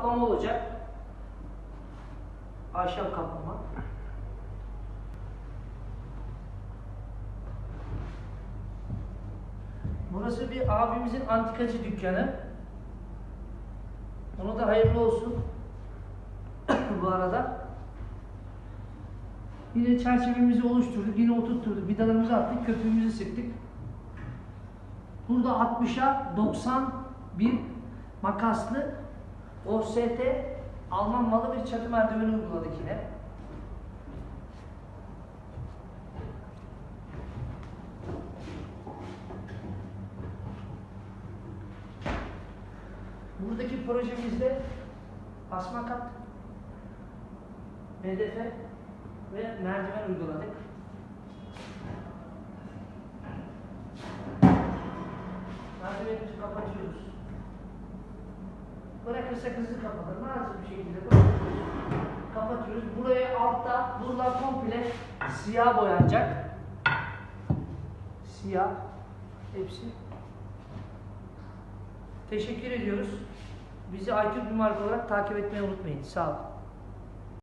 kaplama olacak. Ahşap kaplama. Burası bir abimizin antikacı dükkanı. Ona da hayırlı olsun. Bu arada. Yine çerçevemizi oluşturduk, yine oturtturduk, vidalarımızı attık, köpüğümüzü sıktık. Burada 60'a 90 bir makaslı OST Alman malı bir çatı merdiveni uyguladık yine. Buradaki projemizde asma kat, BDF ve merdiven uyguladık. Merdivenimizi kapatıyoruz. Bırakırsak hızlı kapatır. Nazik bir şekilde bırakıyoruz. Kapatıyoruz. Buraya altta, buralar komple siyah boyanacak. Siyah. Hepsi. Teşekkür ediyoruz. Bizi bir marka olarak takip etmeyi unutmayın. Sağ olun.